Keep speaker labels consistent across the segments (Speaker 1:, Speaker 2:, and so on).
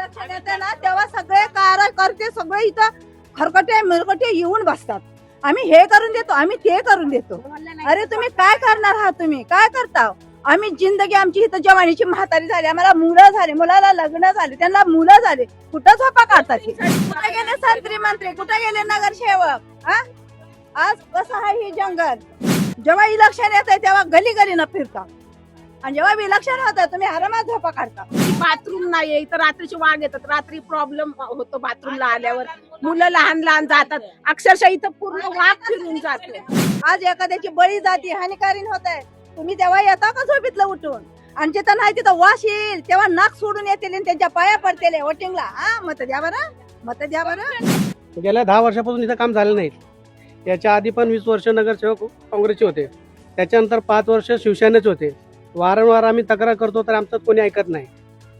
Speaker 1: येते ना तेव्हा सगळे कार्यकर्ते सगळे इथं खरकटे मिरकटे येऊन बसतात. आम्ही हे करून देतो आम्ही ते करून देतो. अरे तुम्ही काय करणार आहात तुम्ही? काय करता? आम्ही जिंदगी आमची इथं जवानीची म्हातारी झाली आम्हाला मुलं झाली मुलाला लग्न झाले त्यांना मुलं झाले. कुठं झोपा काढतात? कुठे गेले संत्री मंत्री? कुठे गेले नगरसेवक? हा आज कसं आहे हे जंगल? जेव्हा इलेक्शन येत तेव्हा गली गली न फिरता आणि जेव्हा इलेक्शन होतं तुम्ही आरामात झोपा काढता.
Speaker 2: बाथरूम नाही इथं रात्रीचे वाघ येतात रात्री प्रॉब्लेम होतो बाथरूमला आल्यावर. मुलं लहान लहान जातात. अक्षरशः इथं पूर्ण वाघ फिरून जातो.
Speaker 1: आज एखाद्याची बळी जाती हानिकारी होत आहे तुम्ही तेव्हा येता का झोपीतलं उठून? आणि जिथं नाही तिथं वास येईल. तेव्हा नाक सोडून येतील आणि त्यांच्या पाया पडतील. वोटिंगला. हा मत द्या बरं. मत द्या बरं.
Speaker 3: गेल्या दहा वर्षापासून इथं काम झालं नाही. याच्या आधी पण वीस वर्ष नगरसेवक काँग्रेसचे होते. त्याच्यानंतर पाच वर्ष शिवसेनेचे होते. वारंवार आम्ही तक्रार करतो तर आमचं कोणी ऐकत नाही.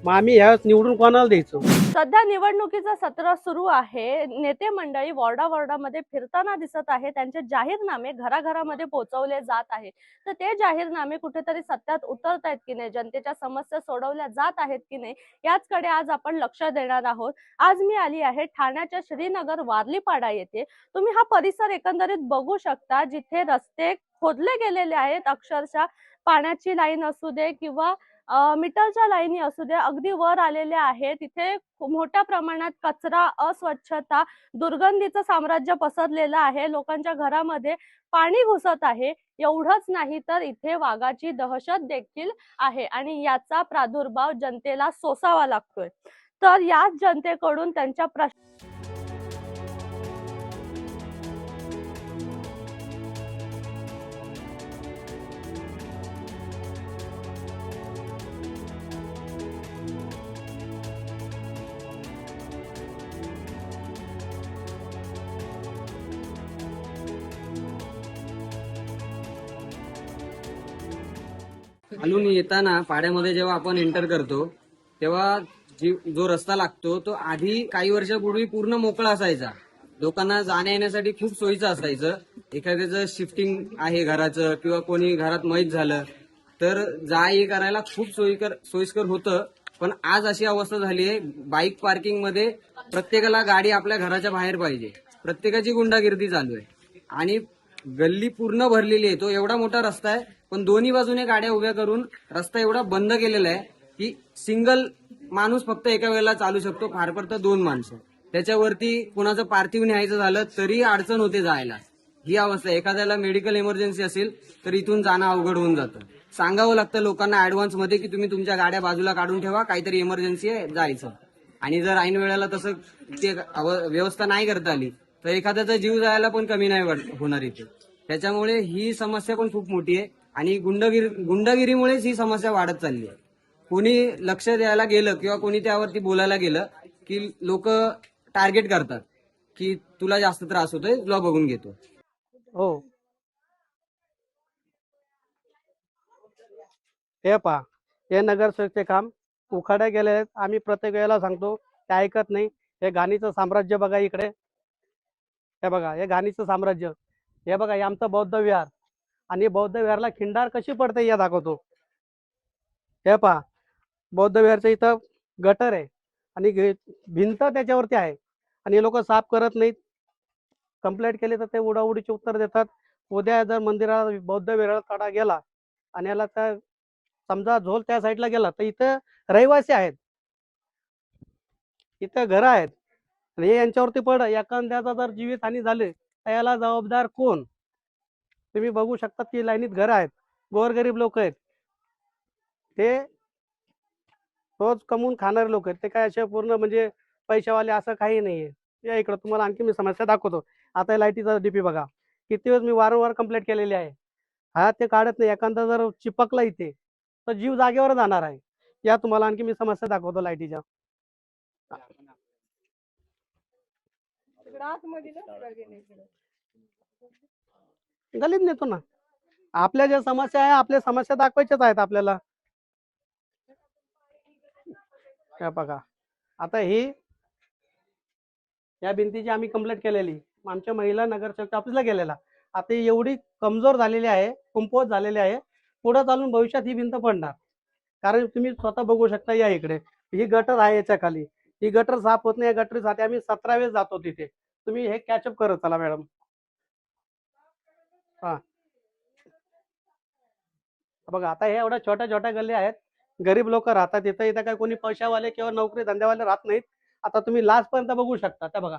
Speaker 3: मग आम्ही ह्यावेळेस निवडून कोणाला द्यायचो?
Speaker 4: सध्या निवडणुकीचं सत्र सुरू आहे. नेते मंडळी वॉर्डा वॉर्डामध्ये फिरताना दिसत आहे त्यांचे जाहीरनामे घराघरामध्ये पोहोचवले जात आहे तर ते जाहीरनामे कुठेतरी सत्यात उतरत आहेत की नाही? जनतेच्या समस्या सोडवल्या जात आहेत की नाही? याचकडे आज आपण लक्ष देणार आहोत. आज मी आली आहे ठाण्याच्या श्रीनगर वारलीपाडा येथे. तुम्ही हा परिसर एकंदरीत बघू शकता जिथे रस्ते खोदले गेलेले आहेत. अक्षरशः पाण्याची लाईन असू दे किंवा मीटरच्या लाईनी असू दे अगदी वर आलेल्या आहेत. तिथे मोठ्या प्रमाणात कचरा अस्वच्छता दुर्गंधीचं साम्राज्य पसरलेलं आहे. लोकांच्या घरामध्ये पाणी घुसत आहे. एवढंच नाही तर इथे वाघाची दहशत देखील आहे आणि याचा प्रादुर्भाव जनतेला सोसावा लागतोय. तर याच जनतेकडून त्यांच्या प्रश्न
Speaker 5: खालून येताना पाड्यामध्ये जेव्हा आपण एंटर करतो तेव्हा जी जो रस्ता लागतो तो आधी काही वर्षापूर्वी पूर्ण मोकळा असायचा. लोकांना जाण्या येण्यासाठी खूप सोयीचं असायचं. एखाद्याचं शिफ्टिंग आहे घराचं किंवा कोणी घरात मैत झालं तर जा ये करायला खूप सोयीकर सोयीस्कर होतं. पण आज अशी अवस्था झाली आहे बाईक पार्किंगमध्ये प्रत्येकाला गाडी आपल्या घराच्या बाहेर पाहिजे. प्रत्येकाची गुंडागिर्दी चालू आहे. आणि गल्ली पूर्ण भरलेली आहे तो एवढा मोठा रस्ता आहे पण दोन्ही बाजूने गाड्या उभ्या करून रस्ता एवढा बंद केलेला आहे की सिंगल माणूस फक्त एका वेळेला चालू शकतो. फार फार तर दोन माणसं. त्याच्यावरती कुणाचं पार्थिव न्यायचं झालं तरी अडचण होते जायला. ही अवस्था एखाद्याला मेडिकल इमर्जन्सी असेल तर इथून जाणं अवघड होऊन जातं. सांगावं लागतं लोकांना ऍडव्हान्समध्ये की तुम्ही तुमच्या गाड्या बाजूला काढून ठेवा. काहीतरी इमर्जन्सी आहे जायचं. आणि जर ऐन वेळेला तसं ते अव- व्यवस्था नाही करता आली तर एखाद्याचा जीव जायला पण कमी नाही होणार इथे. त्याच्यामुळे ही समस्या पण खूप मोठी आहे. आणि गुंडगिरी गुंडगिरीमुळेच ही समस्या वाढत चालली आहे. कोणी लक्ष द्यायला गेलं किंवा कोणी त्यावरती बोलायला गेलं की लोक टार्गेट करतात की तुला जास्त त्रास होतोय तुला बघून घेतो.
Speaker 3: हो. हे पहा हे नगरसेवकचे काम उखाड्या गेले आहेत. आम्ही प्रत्येक वेळेला सांगतो ते ऐकत नाही. हे घाणीचं साम्राज्य बघा इकडे. हे बघा हे घाणीचं साम्राज्य. हे बघा हे आमचं बौद्ध विहार. आणि बौद्ध विहारला खिंडार कशी पडते या दाखवतो. हे पहा बौद्ध विहारचं इथं गटर आहे आणि भिंत त्याच्यावरती आहे आणि लोक साफ करत नाहीत. कंप्लेंट केली तर ते उडाउडीचे उत्तर देतात. उद्या जर मंदिराला बौद्ध विराला काढा गेला आणि याला त्या समजा झोल त्या साईडला गेला तर इथं रहिवासी आहेत. इथं घरं आहेत. आणि हे यांच्यावरती पड एखाद्याचा जर जीवितहानी झाली तर याला जबाबदार कोण? तुम्ही बघू शकता की लाईनीत घरं आहेत. गोरगरीब लोक आहेत. ते रोज कमवून खाणारे लोक आहेत. ते काय असे पूर्ण म्हणजे पैशावाले असं काही नाहीये. या इकडं तुम्हाला आणखी मी समस्या दाखवतो. आता लाईटीचा डीपी बघा. किती वेळेस मी वारंवार कंप्लेंट केलेली आहे. हा ते काढत नाही. एखादा जर चिपकला इथे तर जीव जागेवर जाणार आहे. या तुम्हाला आणखी मी समस्या दाखवतो लाईटीच्या. गलीत नेतो ना. आपल्या ज्या समस्या आहे आपल्या समस्या दाखवायच्याच आहेत आपल्याला. बघा. आता ही या भिंतीची आम्ही कंप्लेंट केलेली. आमच्या महिला नगरसेवक ऑफिसला गेलेला. आता ही एवढी कमजोर झालेली आहे कुंपवत झालेली आहे. पुढे चालून भविष्यात ही भिंत पडणार. कारण तुम्ही स्वतः बघू शकता या इकडे. ही गटर आहे याच्या खाली. ही गटर साफ होत नाही. या गटरीसाठी आम्ही सतरा वेळेस जातो तिथे. तुम्ही हे कॅचअप करत चला मॅडम हा. बघा आता हे एवढ्या छोट्या छोट्या गल्ली आहेत. गरीब लोक राहतात इथं. इथं काय कोणी पैशावाले किंवा नोकरी धंद्यावाले राहत नाहीत. आता तुम्ही लास्ट पर्यंत बघू शकता. त्या बघा.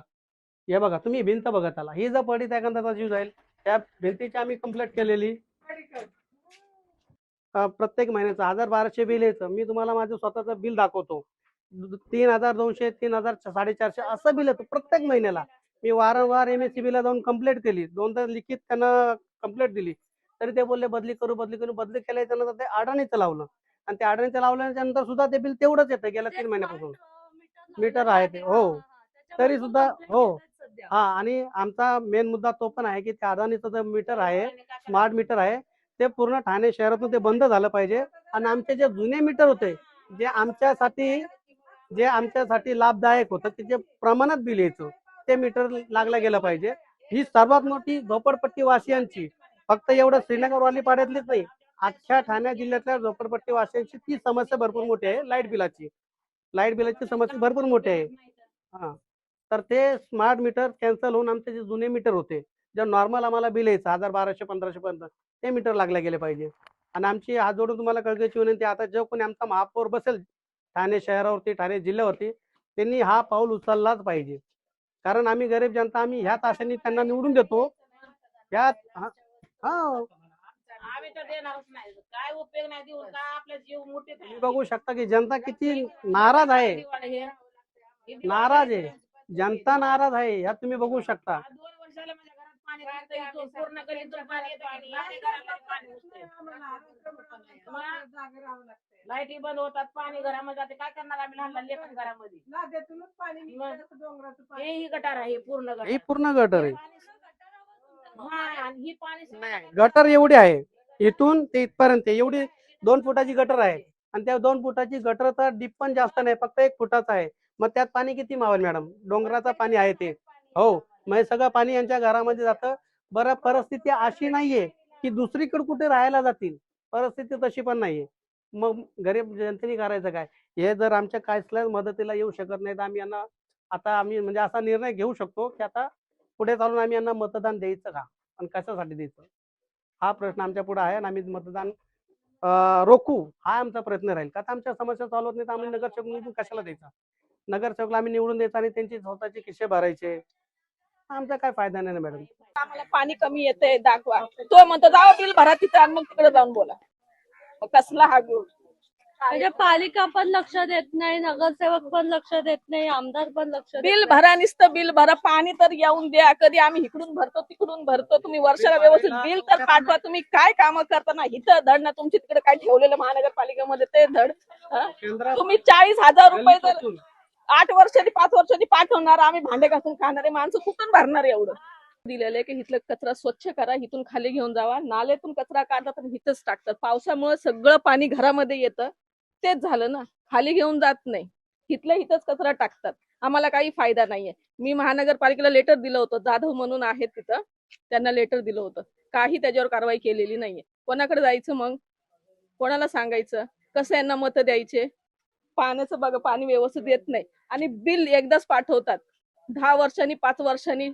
Speaker 3: हे बघा तुम्ही भिंत बघा त्याला ही जर पडी त्या जीव जाईल. त्या भिंतीची आम्ही कंप्लीट केलेली. प्रत्येक महिन्याचं. हजार बाराशे बिल यायचं. मी तुम्हाला माझं स्वतःचं बिल दाखवतो. तीन हजार दोनशे तीन हजार साडेचारशे असं बिल येतं प्रत्येक महिन्याला. मी वारंवार एम एस सी बीला जाऊन कंप्लेंट केली. दोनदा लिखित त्यांना कंप्लेंट दिली. तरी ते बोलले बदली करू बदली करू. बदली केल्याच्यानंतर ते अडाणीचं लावलं. आणि ते अडाणीचं लावल्याच्या नंतर सुद्धा ते बिल तेवढंच येतं गेल्या तीन महिन्यापासून. मीटर आहे ते, हो. तरी सुद्धा, हो. हा आणि आमचा मेन मुद्दा तो पण आहे की त्या अदानीचं जे मीटर आहे स्मार्ट मीटर आहे ते पूर्ण ठाणे शहरातून ते बंद झालं पाहिजे. आणि आमचे जे जुने मीटर होते जे आमच्यासाठी जे आमच्यासाठी लाभदायक होतं की जे प्रमाणात बिल यायचं ते मीटर लागलं गेलं पाहिजे. ही सर्वात मोठी झोपडपट्टी वासियांची फक्त एवढं श्रीनगर पाड्यातलीच नाही अख्ख्या ठाणे जिल्ह्यातल्या झोपडपट्टी वासियांची ती समस्या भरपूर मोठी आहे लाइट बिलाची. लाइट बिलाची समस्या भरपूर मोठी आहे. हा. तर ते स्मार्ट मीटर कॅन्सल होऊन आमचे जे जुने मीटर होते जे नॉर्मल आम्हाला बिल यायचं हजार बाराशे पंधराशे पर्यंत ते मीटर लागले गेले पाहिजे. आणि आमची हात जोडून तुम्हाला कळकळीची विनंती आता जो कोणी आमचा महापौर बसेल ठाणे शहरावरती ठाणे जिल्ह्यावरती त्यांनी हा पाऊल उचललाच पाहिजे. कारण आम्ही गरीब जनता आम्ही ह्याच आशेने त्यांना निवडून देतो. ह्यात हा तुम्ही बघू शकता की जनता किती नाराज आहे. नाराज आहे. जनता नाराज आहे ह्यात तुम्ही बघू शकता.
Speaker 2: पाणी इथून पूर्ण गल्लीतून पाणी येतं आणि माझ्या घरामध्ये पाणी घुसतंय. लाईटी बंद होतात पाणी घरामध्ये जाते. काय करणार आम्ही लहान लहान लेकरं घरामध्ये. हे ही गटार आहे हे पूर्ण गटार.
Speaker 3: ही पूर्ण गटर आहे.
Speaker 2: हा, आणि ही पाणी
Speaker 3: नाही गटर एवढी आहे. इथून ते इथपर्यंत एवढी दोन फुटाची गटर आहे. आणि त्या दोन फुटाची गटर तर डीप पण जास्त नाही. फक्त एक फुटाचं आहे. मग त्यात पाणी किती मावेल मॅडम? डोंगराचं पाणी आहे ते. हो. मग सगळं पाणी यांच्या घरामध्ये जातं. बरं परिस्थिती अशी नाहीये की दुसरीकडे कुठे राहायला जातील. परिस्थिती तशी पण नाहीये. मग गरीब जनतेने करायचं काय? हे जर आमच्या कायसल्या मदतीला येऊ शकत नाही तर आम्ही यांना आता आम्ही म्हणजे असा निर्णय घेऊ शकतो की आता पुढे चालून आम्ही यांना मतदान द्यायचं का? आणि कशासाठी द्यायचं? हा प्रश्न आमच्या पुढे आहे आणि आम्ही मतदान रोखू. हा आमचा प्रयत्न राहील. का आमच्या समस्या चालू होत नाही तर आम्ही नगरसेवक निवडून कशाला द्यायचा? नगरसेवकला आम्ही निवडून द्यायचा आणि त्यांची स्वतःचे किस्से भरायचे. आमचा काय फायदा नाही ना मॅडम.
Speaker 6: आम्हाला पाणी कमी येते दाखवा. तो म्हणतो जावा बिल भरा तिथं आणि मग तिकडे जाऊन बोला. मग कसला हा गुण?
Speaker 4: म्हणजे पालिका पण लक्ष देत नाही नगरसेवक पण लक्ष देत नाही आमदार पण लक्ष देत
Speaker 6: बिल
Speaker 4: नाही.
Speaker 6: भरा नुसतं बिल भरा. पाणी तर येऊन द्या. कधी आम्ही इकडून भरतो तिकडून भरतो. तुम्ही वर्षाला व्यवस्थित बिल तर पाठवा. तुम्ही काय कामं करताना इथं धड ना तुमच्या तिकडे काय ठेवलेलं महानगरपालिकेमध्ये? ते धड हं? तुम्ही चाळीस हजार रुपये जर आठ वर्षांनी पाच वर्षांनी पाठवणार आम्ही भांडे घासून खाणारे माणसं कुठून भरणार एवढं? दिलेलं की इथलं कचरा स्वच्छ करा इथून खाली घेऊन जावा. नाल्यातून कचरा काढतात आणि इथंच टाकतात. पावसामुळे सगळं पाणी घरामध्ये येतं. तेच झालं ना. खाली घेऊन जात नाही. इथलं इथंच कचरा टाकतात. आम्हाला काही फायदा नाहीये. मी महानगरपालिकेला लेटर दिलं होतं. जाधव म्हणून आहेत तिथं. त्यांना लेटर दिलं होतं. काही त्याच्यावर कारवाई केलेली नाहीये. कोणाकडे जायचं मग? कोणाला सांगायचं? कसं यांना मतं द्यायचे? पाण्याचं बघा पाणी व्यवस्थित येत नाही. आणि बिल एकदाच पाठवतात. दहा वर्षांनी पाच वर्षांनी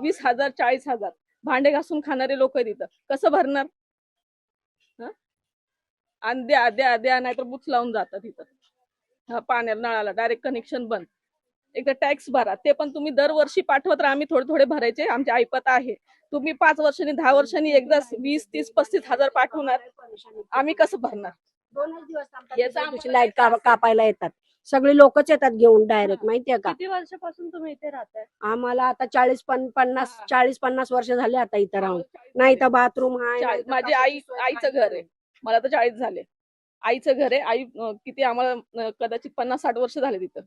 Speaker 6: वीस हजार चाळीस हजार. भांडे घासून खाणारे लोक तिथं कसं भरणार? आणि द्या द्या द्या नाहीतर बुच लावून जातात तिथं हा, पाण्याला नळाला. डायरेक्ट कनेक्शन बंद. एकदा टॅक्स भरा. ते पण तुम्ही दरवर्षी पाठवत राहा आम्ही थोडे थोडे भरायचे. आमच्या ऐपत आहे. तुम्ही पाच वर्षांनी दहा वर्षांनी एकदा वीस तीस पस्तीस हजार पाठवणार. आम्ही कसं भरणार?
Speaker 7: दोनच दिवस
Speaker 6: लाइट
Speaker 7: कापायला येतात. सगळे लोकच येतात घेऊन डायरेक्ट माहितीये का?
Speaker 4: किती वर्षापासून तुम्ही इथे राहताय?
Speaker 7: आम्हाला आता चाळीस पन पन्नास. चाळीस पन्नास वर्ष झाले आता इथं राहून. नाही तर बाथरूम आहे
Speaker 6: माझी आई आईचं घर आहे. मला तर चाळीस झाले. आईचं घर आहे. आई किती आम्हाला कदाचित पन्नास साठ वर्ष झाले तिथं.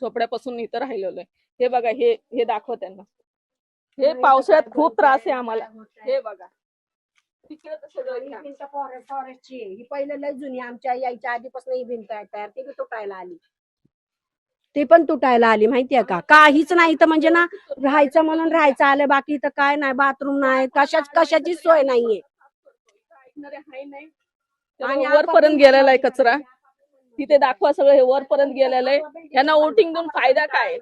Speaker 6: झोपड्यापासून इथं राहिलेलो हे बघा हे हे दाखव त्यांना. हे पावसाळ्यात खूप त्रास आहे आम्हाला. हे बघा.
Speaker 7: ही पहिले लय जुनी आमच्या यायच्या आधीपासून ही भिंत आहे तयार. ती बी तुटायला आली. ती पण तुटायला आली माहितीये का? काहीच नाही तर म्हणजे ना राहायचं म्हणून राहायचं आलं बाकी तर काय नाही बाथरूम नाही कशाच कशाची सोय नाहीये. आणि
Speaker 6: वरपर्यंत गेलेला आहे कचरा. तिथे दाखवा सगळं हे वरपर्यंत गेलेलं आहे. यांना वोटिंग देऊन फायदा काय?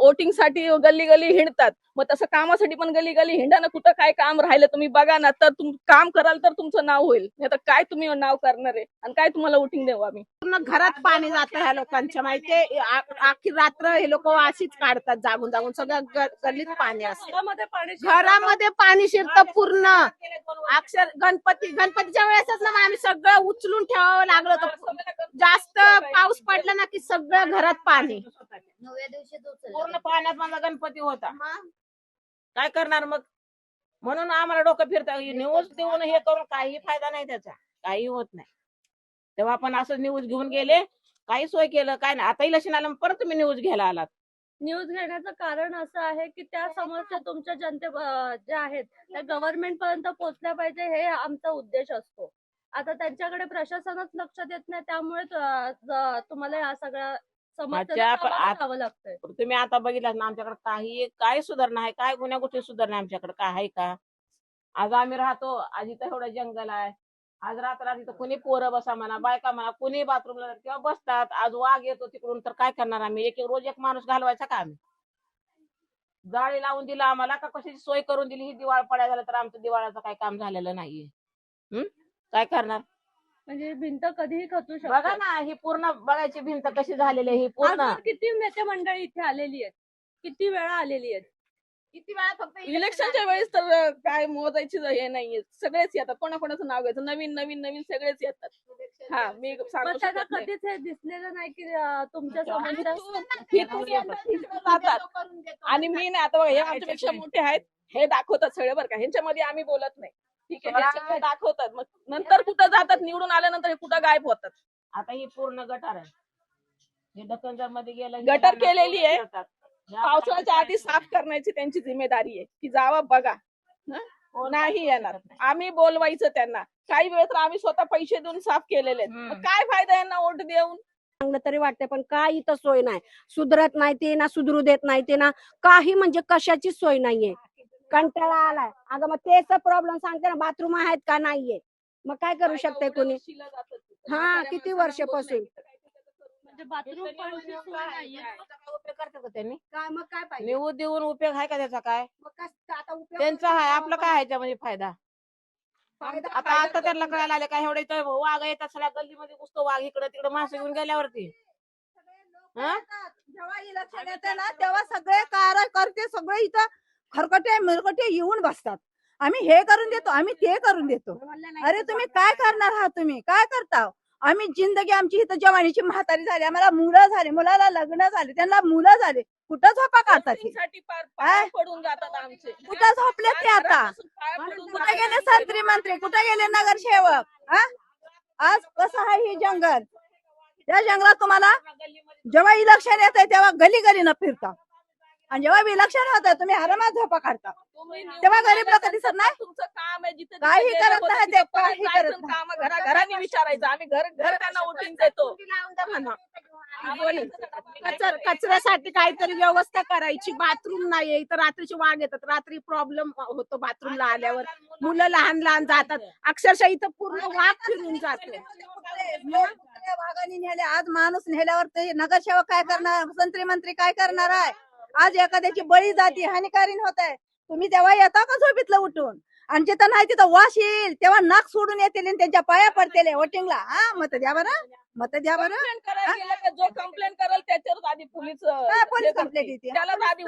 Speaker 6: वोटिंगसाठी गल्ली गल्ली हिंडतात. मग तसं कामासाठी पण गल्ली गल्ली हिंडा ना कुठं काय काम राहिलं तुम्ही बघा ना. तर तुम काम कराल तर तुमचं नाव होईल. नाही तर काय तुम्ही नाव करणार आहे? आणि काय तुम्हाला वोटिंग देऊ आम्ही?
Speaker 2: पूर्ण घरात पाणी जातं ह्या लोकांच्या माहितीये. आ- आखी रात्र हे लोक अशीच काढतात जागून जागून. सगळं ग- गल्लीत पाणी असतं.
Speaker 4: घरामध्ये पाणी शिरतं.
Speaker 2: घरामध्ये पाणी शिरतं पूर्ण. अक्षर गणपती गणपतीच्या वेळेसच ना मग आम्ही सगळं उचलून ठेवावं लागलं होतं. जास्त पाऊस पडला ना की सगळं घरात पाणी.
Speaker 8: पूर्ण पाण्यात माझा गणपती होता. काय करणार मग? म्हणून आम्हाला डोकं फिरता न्यूज देऊन हे करून काही फायदा नाही त्याचा काही होत नाही. तेव्हा आपण असं न्यूज घेऊन गेले काही सोय केलं काय नाही. आताही लक्ष आलं परत तुम्ही न्यूज घ्यायला आलात.
Speaker 4: न्यूज घेण्याचं कारण असं आहे की त्या समस्या तुमच्या जनते ज्या आहेत त्या गव्हर्नमेंट पर्यंत पोहोचल्या पाहिजे हे आमचा उद्देश असतो. आता त्यांच्याकडे प्रशासनच लक्ष देत नाही त्यामुळे तुम्हाला या सगळ्या जावं लागतंय.
Speaker 8: तुम्ही आता बघितलं ना आमच्याकडे काही काय सुधारणा आहे काय गुन्ह्या गोष्टी सुधारणा आमच्याकडे काय आहे का? आज आम्ही राहतो आज इथं एवढं जंगल आहे आज रात्र इथं कुणी पोरं बसा म्हणा बायका म्हणा कुणी बाथरूमला किंवा बसतात आज वाघ येतो तिकडून तर काय करणार आम्ही? एक एक रोज एक माणूस घालवायचा का आम्ही? जाळी लावून दिला आम्हाला का कशाची सोय करून दिली? ही दिवाळ पडायला झालं तर आमचं दिवाळाचं काही काम झालेलं नाहीये. हम्म काय करणार?
Speaker 4: म्हणजे भिंत कधीही खचू
Speaker 8: बघा
Speaker 4: शकते
Speaker 8: ना ही पूर्ण बघायची भिंत कशी झालेली आहे ही पूर्ण.
Speaker 4: किती नेते मंडळी इथे आलेली आहेत? किती वेळा आलेली आहेत?
Speaker 8: किती वेळा फक्त
Speaker 6: इलेक्शनच्या वेळेस? तर अं, काय मोजायची हे नाहीये. सगळेच येतात. कोणाकोणाचं नाव घ्यायचं? नवीन नवीन नवीन सगळेच येतात. हा मी
Speaker 4: पण
Speaker 6: सांगू
Speaker 4: त्यांना
Speaker 6: शकत नाही.
Speaker 4: कधीच हे दिसलेलं नाही की अं, तुमच्या
Speaker 6: इथून येतात, जातात आणि मी नाही आता बघा हे आमच्यापेक्षा मोठे आहेत. हे दाखवतात सगळे बरं का. ह्यांच्यामध्ये आम्ही बोलत नाही. ठीक आहे. हे दाखवतात. मग नंतर कुठं जातात? निवडून आल्यानंतर हे कुठं गायब होतात?
Speaker 8: आता ही पूर्ण गटार आहे हे दखनजरमध्ये गेलं
Speaker 6: गटार केलेली आहे. पावसाळ्याच्या आधी साफ करण्याची त्यांची जिम्मेदारी आहे. की जावा बघा. हं? नाही येणार. आम्ही बोलवायचं त्यांना. काही वेळ तर आम्ही स्वतः पैसे देऊन साफ केलेले काय फायदा यांना वोट देऊन?
Speaker 7: चांगलं तरी वाटतंय पण काय इथं सोय नाही. सुधरत नाही ते ना सुधरू देत नाही ते ना. काही म्हणजे कशाची सोय नाहीये. कंटाळा आलाय. अगं मग तेच प्रॉब्लेम सांगते ना बाथरूम आहेत का नाहीये? मग काय करू शकते कोणी? हा, किती वर्षापासून?
Speaker 4: म्हणजे बाथरूम पाण्याची सोय नाहीये
Speaker 8: त्याचा काय उपयोग करतात का त्यांनी?
Speaker 7: काय मग काय पाहिजे?
Speaker 8: निवड देऊन उपयोग आहे का त्याचा काय?
Speaker 7: मग कस- आता उपयोग
Speaker 8: त्यांचा आहे आपलं काय आहे याच्यामध्ये फायदा?
Speaker 7: फायदा-
Speaker 8: आता आता त्यांना कळायला आले काय एवढे इथं वाघ येतात सगळ्या गल्लीमध्ये घुसतो वाघ इकडे तिकडे माणसं घेऊन गेल्यावरती. हा?
Speaker 1: जेव्हा इलेक्शन येते ना तेव्हा सगळे कार्यकर्ते सगळे इथं खरकटे मिरकटे येऊन बसतात. आम्ही हे करून देतो आम्ही ते करून देतो. अरे तुम्ही काय करणार आहात तुम्ही? काय करता? आम्ही जिंदगी आमची इथं जवानीची म्हातारी झाली आम्हाला मुलं झाली मुलाला लग्न झाले त्यांना मुलं झाले. कुठं झोपा काढतात
Speaker 6: पडून जातात आमचे.
Speaker 1: कुठं झोपले ते आता? कुठे. गेले संत्री मंत्री? कुठे गेले नगरसेवक? हा? आज कसं आहे हे जंगल? त्या जंगलात तुम्हाला जेव्हा इलेक्शन येत तेव्हा गली गलीनं फिरता. आणि जेव्हा इलेक्शन होत तुम्ही आरामात झोपा काढता तेव्हा गरीब लोकं दिसत नाही?
Speaker 6: तुमचं काम आहे जिथे
Speaker 1: काही करत नाही ते, काही करत
Speaker 6: कामं घरा घरांनी विचारायचं आम्ही घर घर त्यांना वोटिंग देतो
Speaker 2: कचर कचऱ्यासाठी काहीतरी व्यवस्था करायची बाथरूम नाहीये इथं रात्रीची वाघ येतात रात्री प्रॉब्लेम होतो बाथरूमला आल्यावर मुलं लहान लहान जातात अक्षरशः इथं पूर्ण वाघ फिरून जाते
Speaker 1: वाघाने नेले आज माणूस नेल्यावर ते नगरसेवक काय करणार संत्री मंत्री काय करणार आहे आज एखाद्याची बळी जाती हानिकारी होत आहे तुम्ही तेव्हा येता का झोपीतलं उठून आणि जिथं नाही तिथं वास येईल तेव्हा नाक सोडून येतील आणि त्यांच्या पाया पडतील वोटिंगला हा मत द्या बरं मत द्या बरं
Speaker 6: जो कंप्लेंट करेल त्याच्यावर आधी पोलीस
Speaker 1: पोलीस कंप्लेंट येते
Speaker 6: आधी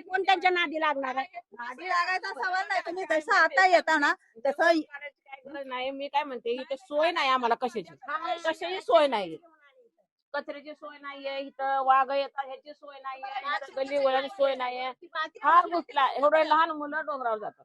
Speaker 7: कोण त्यांच्या नादी लागणार आहे
Speaker 1: आधी लागायचा सवाल नाही तुम्ही जसं आता येता ना तसं
Speaker 8: नाही मी काय म्हणते इथे सोय नाही आम्हाला कशाची कशाची सोय नाही कचऱ्याची सोय नाहीये इथं वाघ येतात ह्याची सोय नाहीये इथं गल्ली वळाची सोय नाहीये. हा घुसला एवढे लहान मुलं डोंगरावर जातात.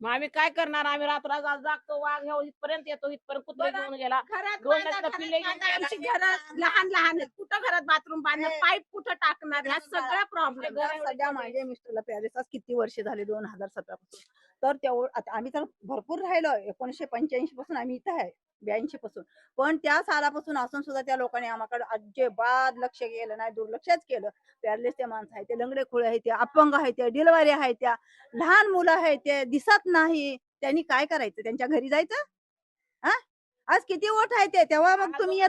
Speaker 8: मग आम्ही काय करणार? आम्ही रात्र जागतो वाघ ह्या इथपर्यंत येतो इथपर्यंत कुत्रे घेऊन गेला.
Speaker 2: आमची घरं लहान लहान आहेत. कुठं घरात बाथरूम बांधणार? पाईप कुठं टाकणार? ह्या सगळ्या प्रॉब्लेम
Speaker 1: सध्या माझे मिस्टरला पॅरिसात किती वर्ष झाले? दोन हजार सतरा पासून तर तेवढं आता आम्ही तर भरपूर राहिलो. एकोणीशे पंच्याऐंशी पासून आम्ही इथं आहे ब्याऐंशी पासून. पण त्या सालापासून असून सुद्धा त्या लोकांनी आम्हाकडे अजिबात लक्ष केलं नाही दुर्लक्षच केलं. पॅरलेसचे माणसं आहे ते लंगडे खुळे आहे ते अपंग आहे ते डिलवरी आहे त्या लहान मुलं आहे ते दिसत नाही. त्यांनी काय करायचं? त्यांच्या घरी जायचं? हा आज किती वोट आहे ते? तेव्हा मग तुम्ही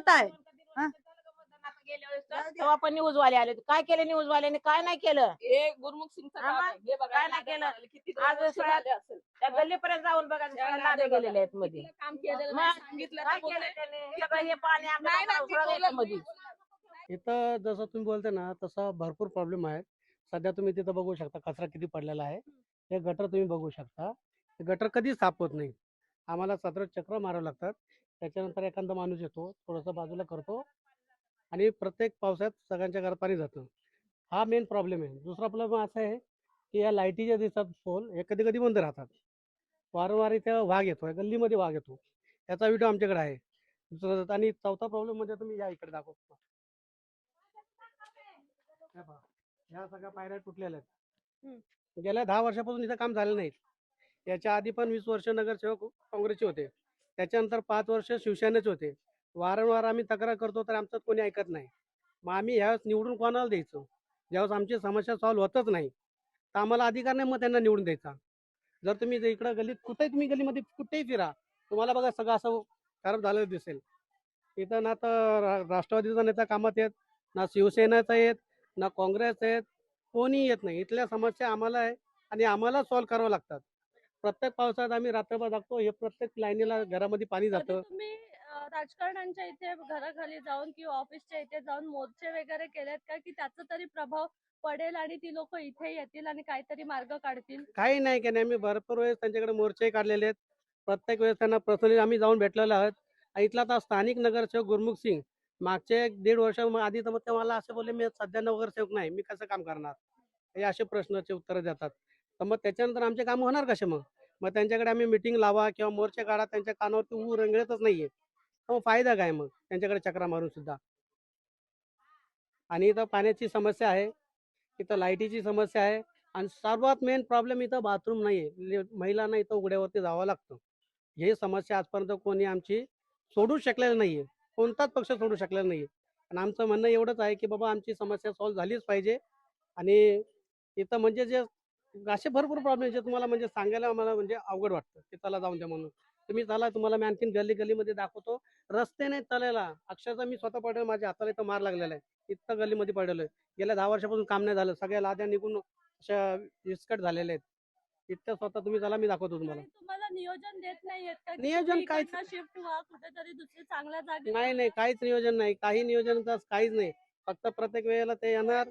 Speaker 1: हा?
Speaker 8: तेव्हा पण न्यूज वाले आले होते. काय केलं न्यूज वाल्याने काय नाही केलं
Speaker 6: हे गुरमुख सिंगचं आहे. हे बघा,
Speaker 8: काय नाही केलं.
Speaker 6: मारले. किती
Speaker 8: आज
Speaker 6: वर्ष
Speaker 8: सगळ्या-
Speaker 6: झाले असेल.
Speaker 8: त्या गल्लीपर्यंत जाऊन बघा
Speaker 6: त्या
Speaker 8: सगळ्या. गेलेल्या आहेत मध्ये
Speaker 6: किती काम केलेलं
Speaker 8: मग
Speaker 6: नाही सांगितलं
Speaker 8: काय
Speaker 6: तर बोलले.
Speaker 8: केलं त्याने सगळं हे पाणी आमच्या
Speaker 6: नाही, नाही,
Speaker 8: घरावर
Speaker 6: ते
Speaker 8: येतं
Speaker 6: बोलत
Speaker 8: मध्ये
Speaker 3: इथं जसं तुम्ही बोलते ना तसं भरपूर प्रॉब्लेम आहे सध्या तुम्ही तिथं बघू शकता कचरा किती पडलेला आहे हे गटर तुम्ही बघू शकता हे गटर कधीच साफ होत नाही आम्हाला सतरा चक्र मारावं लागतात त्याच्यानंतर एखादा माणूस येतो थोडंसं बाजूला करतो आणि प्रत्येक पावसात सगळ्यांच्या घरात पाणी जातं. हा मेन प्रॉब्लेम आहे. दुसरा प्रॉब्लेम असा आहे की या लाईटी ज्या दिसतात पोल हे कधी कधी बंद राहतात. वारंवार इथे वाघ येतो गल्लीमध्ये वाघ येतो. याचा व्हिडिओ आमच्याकडे आहे. दुसरं- आणि चौथा प्रॉब्लेम म्हणजे तुम्ही या इकडे दाखवतो हे पहा, ह्या सगळ्या पायऱ्या तुटलेल्या आहेत. गेल्या दहा वर्षापासून इथं काम झालं नाही याच्या आधी पण वीस वर्ष नगरसेवक काँग्रेसचे होते. त्याच्यानंतर पाच वर्ष शिवसेनेचे होते. वारंवार आम्ही तक्रार करतो तर आमचं कोणी ऐकत नाही. मग आम्ही ह्यावेळेस निवडून कोणाला द्यायचो? ज्यावेळेस आमची समस्या सॉल्व्ह होतच नाही तर आम्हाला अधिकार नाही मग त्यांना निवडून द्यायचा. जर तुम्ही जर इकडं गल्लीत कुठेही तुम्ही गल्लीमध्ये कुठेही फिरा तुम्हाला बघा सगळं असं खराब झालेलं दिसेल. इथं ना तर राष्ट्रवादीचा नेता कामात येत ना शिवसेनाचा येत ना काँग्रेस आहेत कोणी येत नाही. इथल्या समस्या आम्हाला आहे आणि आम्हाला सॉल्व्ह करावं लागतात. प्रत्येक पावसात आम्ही रात्रभर जागतो हे प्रत्येक लाईनीला घरामध्ये पाणी जातं.
Speaker 4: राजकारण्यांच्या इथे घराखाली जाऊन किंवा ऑफिसच्या इथे जाऊन मोर्चे वगैरे केलेत का? की त्याचा तरी प्रभाव पडेल आणि ती लोक इथे येतील आणि काहीतरी मार्ग काढतील?
Speaker 3: काही नाही की नाही. मी भरपूर वेळेस त्यांच्याकडे मोर्चे काढलेले आहेत. प्रत्येक वेळेस त्यांना पर्सनली आम्ही जाऊन भेटलेलो आहोत. इथला आता स्थानिक नगरसेवक गुरमुख सिंग. मागचे एक दीड वर्ष आधी तर मग ते मला असे बोलले मी सध्या नगरसेवक नाही मी कसं काम करणार? हे असे प्रश्नाचे उत्तरं देतात. तर मग त्याच्यानंतर आमचे काम होणार कसे मग? मग त्यांच्याकडे आम्ही मिटिंग लावा किंवा मोर्चे काढा त्यांच्या कानावरती ऊ रंगळतच नाहीये. मग फायदा काय मग? त्यांच्याकडे चक्रा मारून सुद्धा. आणि इथं पाण्याची समस्या आहे. इथं लाईटीची समस्या आहे. आणि सर्वात मेन प्रॉब्लेम इथं बाथरूम नाही आहे म्हणजे महिलांना इथं उघड्यावरती जावं लागतं. हे समस्या आजपर्यंत कोणी आमची सोडू शकलेलं नाही आहे कोणताच पक्ष सोडू शकलेला नाही आहे आणि आमचं म्हणणं एवढंच आहे की बाबा आमची समस्या सॉल्व्ह झालीच पाहिजे. आणि इथं म्हणजे जे असे भरपूर प्रॉब्लेम जे तुम्हाला म्हणजे सांगायला आम्हाला म्हणजे अवघड वाटतं. की चला जाऊन द्या म्हणून. तुम्ही चला तुम्हाला मी आणखीन गल्ली गल्लीमध्ये दाखवतो. रस्ते नाही चालायला अक्षरशः मी स्वतः पडलो माझ्या हाताला इथं मार लागलेला आहे. इतकं गल्लीमध्ये पडलेलं आहे गेल्या दहा वर्षापासून काम नाही झालं. सगळ्या लाद्या निघून अशा विस्कट झालेल्या आहेत. इतकं स्वतः तुम्ही चला मी दाखवतो तुम्हाला.
Speaker 4: नियोजन देत नाहीयेत
Speaker 3: नियोजन काहीच-
Speaker 4: इकडनं शिफ्ट व्हा कुठेतरी दुसरी चांगल्या जागी
Speaker 3: नाही नाही काहीच नियोजन नाही. काही नियोजन काहीच नाही. फक्त प्रत्येक वेळेला ते येणार.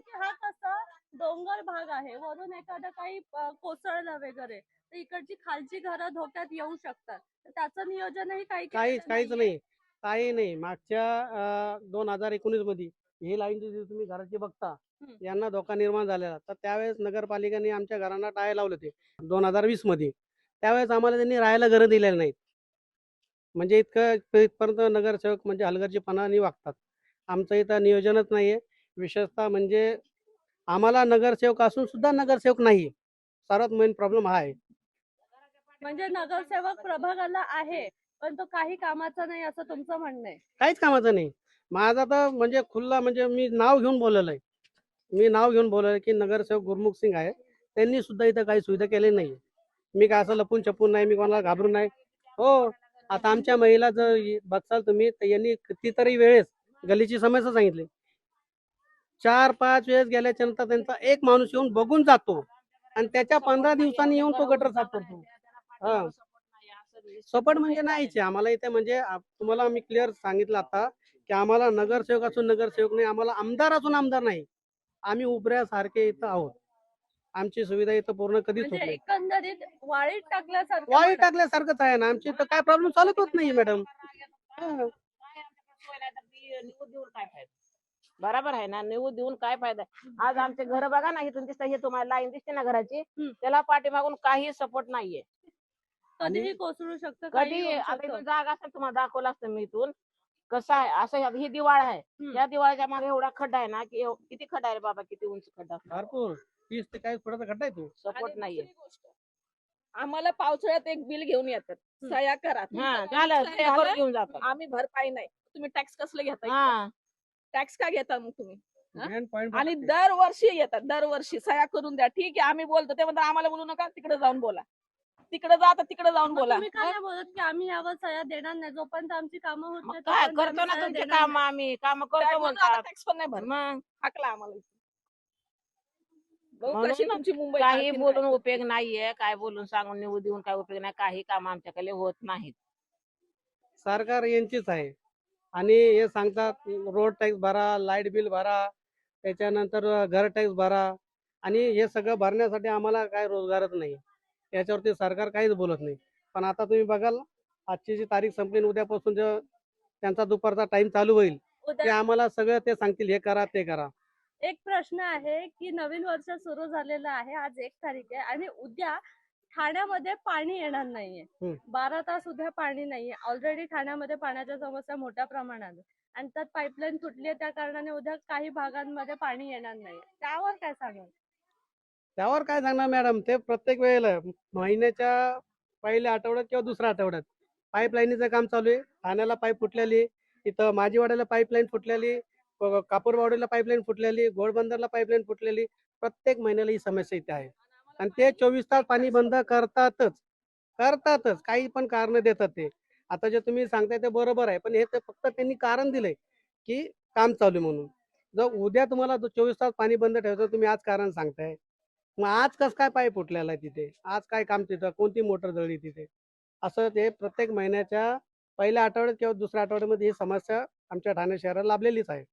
Speaker 4: डोंगर भाग आहे. वरून एखादं काही कोसळलं वगैरे तर इकडची खालची घरं धोक्यात येऊ शकतात. त्याचं नियोजनही काही
Speaker 3: काहीच काहीच. नाही. काही नाही. मागच्या दोन हजार एकोणीसमध्ये ही लाईन जी तुम्ही घराची बघता. यांना धोका निर्माण झालेला. तर त्यावेळेस नगरपालिकेने आमच्या घरांना टाळे लावले होते दोन हजार वीसमध्ये. त्यावेळेस आम्हाला त्यांनी राहायला घरं दिलेली नाहीत. म्हणजे इतकं इथपर्यंत नगरसेवक म्हणजे हलगर्जीपणाने वागतात. आमचं इथं नियोजनच नाहीये. विशेषतः म्हणजे आम्हाला नगरसेवक असून सुद्धा नगरसेवक नाही. सर्वात मेन प्रॉब्लेम हा आहे.
Speaker 4: म्हणजे नगरसेवक प्रभागाला आहे पण तो काही कामाचा नाही असं तुमचं म्हणणं आहे.
Speaker 3: काहीच कामाचं नाही. माझा तर म्हणजे खुल्ला म्हणजे मी नाव घेऊन बोललेलं आहे. मी नाव घेऊन बोललेलं की नगरसेवक गुरमुख सिंग आहे. त्यांनी सुद्धा इथं काही सुविधा केली नाही. मी काय असं लपून छपून नाही मी कोणाला घाबरून नाही. हो आता आमच्या महिला जर बघसाल तुम्ही तर यांनी कितीतरी वेळेस गलीची समस्या सांगितली. चार पाच वेळेस गेल्याच्यानंतर त्यांचा एक माणूस येऊन बघून जातो. आणि त्याच्या पंधरा दिवसांनी येऊन तो गटर साफ करतो. हा. सपोर्ट म्हणजे नाहीच आहे. आम्हाला इथे म्हणजे तुम्हाला मी क्लिअर सांगितलं आता की आम्हाला नगरसेवक असून नगरसेवक नाही आम्हाला आमदार असून आमदार नाही. आम्ही उभऱ्यासारखे इथं आहोत. आमची सुविधा इथं पूर्ण कधीच होत
Speaker 4: म्हणजे
Speaker 3: नाही.
Speaker 4: एकंदरीत वाळीत टाकल्यासारखं.
Speaker 3: टाकल्यासारखंच आहे ना. आमची इथं काय प्रॉब्लेम सॉल्व्ह होत नाही मॅडम
Speaker 8: बरोबर आहे ना? निवड देऊन काय फायदा आज आमचे घर बघा ना इथून दिसतं हे तुम्हाला लाईन दिसते ना घराची. त्याला पाठीमागून काही सपोर्ट नाहीये.
Speaker 4: कधीही कोसळू शकतं
Speaker 8: कधी आता. इथून जागा असेल तुम्हाला दाखवलं असतं मी इथून कसं आहे? असं ही दिवाळ आहे. या दिवाळीच्या मागे एवढा खड्डा आहे ना की एव- किती खड्डा आहे रे बाबा? किती उंच खड्डा?
Speaker 3: भरपूर. तीस ते काही खड्डा आहे तो.
Speaker 8: सपोर्ट नाहीये.
Speaker 6: दुसरी गोष्ट, आम्हाला पावसाळ्यात एक बिल घेऊन येतात. सह्या करा.
Speaker 8: हा झालं. करून घेऊन जातात.
Speaker 6: आम्ही भरपाई नाही. तुम्ही टॅक्स कसले घेता
Speaker 8: हा.
Speaker 6: टॅक्स का घेता मग तुम्ही? आणि दरवर्षी येतात दरवर्षी सह्या करून द्या. ठीक आहे आम्ही बोलतो. ते म्हणतात आम्हाला बोलू नका तिकडे जाऊन बोला. तिकडे जा तिकडे जाऊन बोला.
Speaker 4: तुम्ही का नाही बोलत की आम्ही यावर सह्या देणार नाही? जोपर्यंत आमची कामं होत
Speaker 8: मग
Speaker 4: नाही
Speaker 8: काय?
Speaker 4: तोपर्यंत
Speaker 8: करतो
Speaker 4: आम्ही
Speaker 8: ना
Speaker 4: सह्या
Speaker 8: तुमचे
Speaker 4: देणार
Speaker 8: काम
Speaker 4: नाही.
Speaker 8: आम्ही. काम करतो बोलतात
Speaker 6: टॅक्स पण नाही भरला
Speaker 8: मग?
Speaker 6: हाकला आम्हाला इथं. बघू
Speaker 8: म्हणून
Speaker 6: कशी तुमची मुंबई
Speaker 8: काही
Speaker 6: आणखीन
Speaker 8: बोलून
Speaker 6: काय.
Speaker 8: उपयोग नाहीये. काय बोलून सांगून निवडून देऊन काय उपयोग नाही. काही काम आमच्याकडे होत नाहीत.
Speaker 3: सरकार यांचीच आहे. आणि हे सांगतात रोड टॅक्स भरा लाइट बिल भरा त्याच्यानंतर घर टॅक्स भरा आणि हे सगळं भरण्यासाठी आम्हाला काय रोजगारच नाही. याच्यावरती सरकार काहीच बोलत नाही. पण आता तुम्ही बघाल आजची जी तारीख संपली उद्यापासून जो त्यांचा दुपारचा टाइम चालू होईल ते आम्हाला सगळं ते सांगतील हे करा ते करा.
Speaker 4: एक प्रश्न आहे की नवीन वर्ष सुरू झालेलं आहे आज एक तारीख आहे आणि उद्या ठाण्यामध्ये पाणी येणार नाहीये. बारा तास उद्या पाणी नाहीये. ऑलरेडी ठाण्यामध्ये पाण्याच्या समस्या मोठ्या प्रमाणात. आणि त्यात पाईपलाईन फुटली आहे त्या कारणाने उद्या काही भागांमध्ये पाणी येणार नाही त्यावर काय सांगाल?
Speaker 3: त्यावर काय सांगणार मॅडम? ते प्रत्येक वेळेला महिन्याच्या पहिल्या आठवड्यात किंवा दुसऱ्या आठवड्यात पाईपलाईनीचं काम चालू आहे. ठाण्याला पाईप फुटलेली इथं माझीवाड्याला पाईपलाईन फुटलेली कापूरवाडीला पाईपलाईन फुटलेली घोडबंदरला पाईपलाईन फुटलेली प्रत्येक महिन्याला ही समस्या इथे आहे. आणि ते चोवीस तास पाणी बंद करतातच. करतातच. काही पण कारण देतात ते. आता जे तुम्ही सांगताय ते बरोबर आहे. पण हे ते फक्त त्यांनी कारण दिलंय की काम चालू आहे म्हणून. जर उद्या तुम्हाला चोवीस तास पाणी बंद ठेवायचं तुम्ही आज कारण सांगताय. मग आज कस काय पाय फुटलेला आहे तिथे? आज काय काम तिथं? कोणती मोटर जळली तिथे? असं ते प्रत्येक महिन्याच्या पहिल्या आठवड्यात किंवा दुसऱ्या आठवड्यामध्ये ही समस्या आमच्या ठाणे शहराला लाभलेलीच आहे.